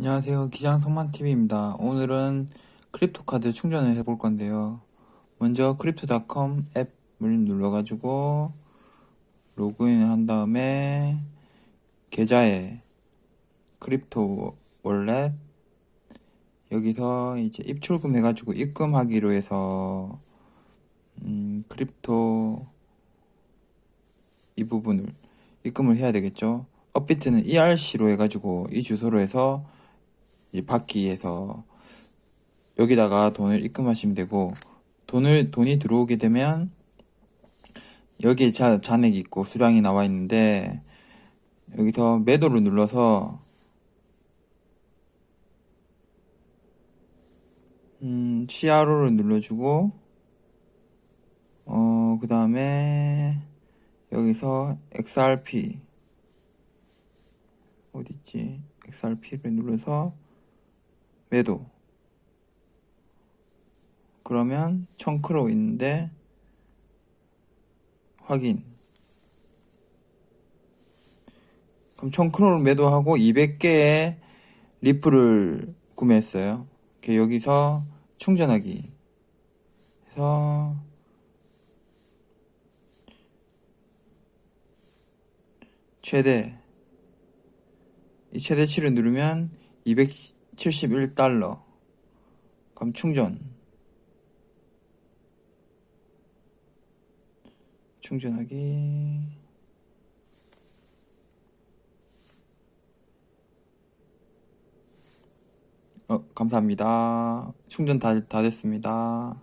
안녕하세요. 기장 성만TV입니다. 오늘은 크립토 카드 충전을 해볼 건데요. 먼저 크립토닷컴 앱을 눌러가지고 로그인을 한 다음에 계좌에 크립토 월렛 여기서 이제 입출금 해가지고 입금하기로 해서 음, 크립토 이 부분을 입금을 해야 되겠죠. 업비트는 ERC로 해가지고 이 주소로 해서 이 받기 위해서 여기다가 돈을 입금하시면 되고 돈을 돈이 들어오게 되면 여기에 자, 잔액이 있고 수량이 나와 있는데 여기서 매도를 눌러서 음, CRO를 눌러주고 어, 그 다음에 여기서 XRP 어딨지? XRP를 눌러서 매도. 그러면 청크로 있는데 확인. 그럼 청크로를 매도하고 200개의 리플을 구매했어요. 여기서 충전하기. 해서 최대 이 최대치를 누르면 271달러. 그럼 충전. 충전하기. 어, 감사합니다. 충전 다, 다 됐습니다.